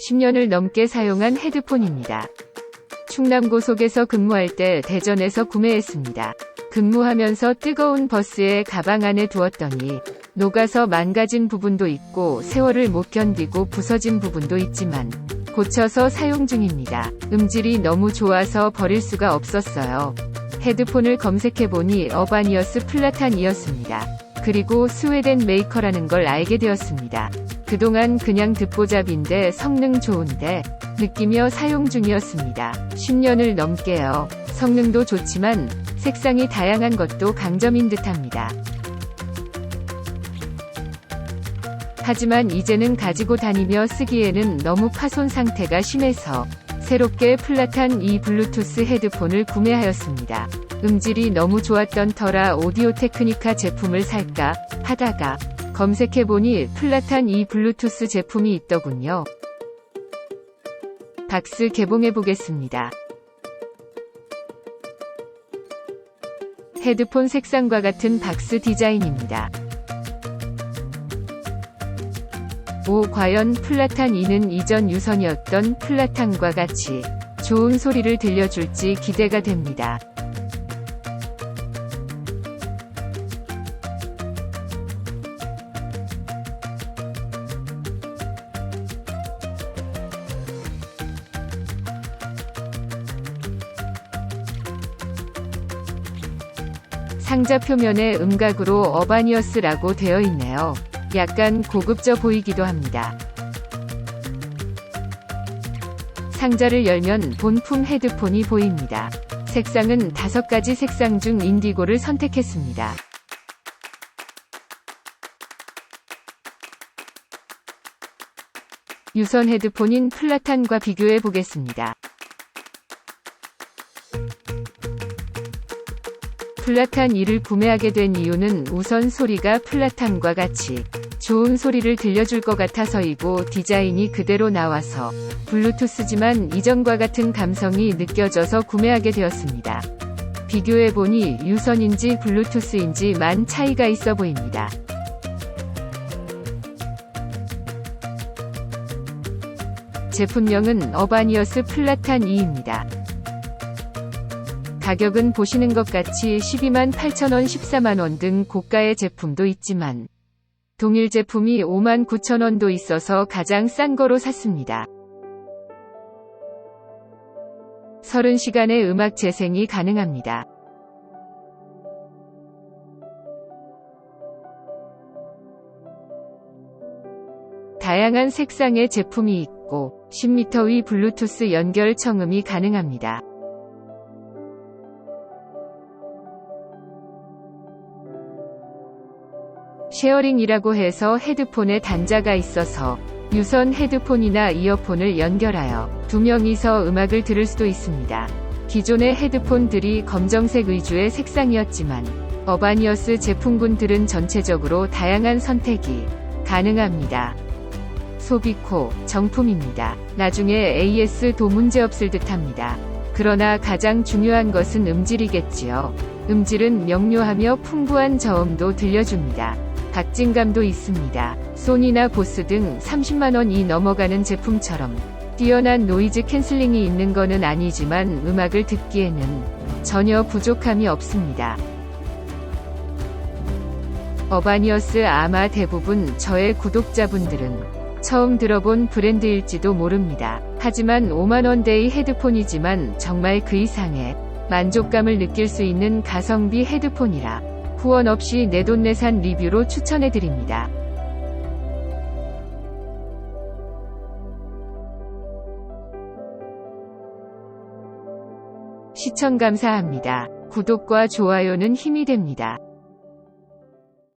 10년을 넘게 사용한 헤드폰입니다. 충남 고속에서 근무할 때 대전에서 구매했습니다. 근무하면서 뜨거운 버스에 가방 안에 두었더니 녹아서 망가진 부분도 있고 세월을 못 견디고 부서진 부분도 있지만 고쳐서 사용 중입니다. 음질이 너무 좋아서 버릴 수가 없었어요. 헤드폰을 검색해보니 어바니어스 플라탄이었습니다. 그리고 스웨덴 메이커라는 걸 알게 되었습니다. 그동안 그냥 듣보잡인데 성능 좋은데 느끼며 사용 중이었습니다. 10년을 넘게요. 성능도 좋지만 색상이 다양한 것도 강점인 듯합니다. 하지만 이제는 가지고 다니며 쓰기에는 너무 파손 상태가 심해서 새롭게 플라탄 이 블루투스 헤드폰을 구매하였습니다. 음질이 너무 좋았던 터라 오디오 테크니카 제품을 살까 하다가 검색해보니 플라탄 이 블루투스 제품이 있더군요. 박스 개봉해보겠습니다. 헤드폰 색상과 같은 박스 디자인입니다. 오 과연 플라탄 2는 이전 유선이었던 플라탄과 같이 좋은 소리를 들려줄지 기대가 됩니다. 상자 표면에 음각으로 어바니어스라고 되어 있네요. 약간 고급져 보이기도 합니다. 상자를 열면 본품 헤드폰이 보입니다. 색상은 다섯 가지 색상 중 인디고를 선택했습니다. 유선 헤드폰인 플라탄과 비교해 보겠습니다. 플라탄 2를 구매하게 된 이유는 우선 소리가 플라탄과 같이 좋은 소리를 들려줄 것 같아서이고 디자인이 그대로 나와서 블루투스지만 이전과 같은 감성이 느껴져서 구매하게 되었습니다. 비교해보니 유선인지 블루투스인지 만 차이가 있어 보입니다. 제품명은 어바니어스 플라탄 2입니다. 가격은 보시는 것 같이 12만 8천원 14만원 등 고가의 제품도 있지만 동일 제품이 5만 9천원도 있어서 가장 싼 거로 샀습니다. 30시간의 음악 재생이 가능합니다. 다양한 색상의 제품이 있고 10m 위 블루투스 연결 청음이 가능합니다. 쉐어링이라고 해서 헤드폰에 단자가 있어서 유선 헤드폰이나 이어폰을 연결하여 두 명이서 음악을 들을 수도 있습니다. 기존의 헤드폰들이 검정색 위주의 색상이었지만 어바니어스 제품군들은 전체적으로 다양한 선택이 가능합니다. 소비코 정품입니다. 나중에 AS도 문제없을 듯합니다. 그러나 가장 중요한 것은 음질이겠지요. 음질은 명료하며 풍부한 저음도 들려줍니다. 박진감도 있습니다. 소니나 보스 등 30만원이 넘어가는 제품처럼 뛰어난 노이즈 캔슬링이 있는 거는 아니지만 음악을 듣기에는 전혀 부족함이 없습니다. 어바니어스 아마 대부분 저의 구독자분들은 처음 들어본 브랜드일지도 모릅니다. 하지만 5만원대의 헤드폰이지만 정말 그 이상의 만족감을 느낄 수 있는 가성비 헤드폰이라 후원 없이 내돈내산 리뷰로 추천해드립니다. 시청 감사합니다. 구독과 좋아요는 힘이 됩니다.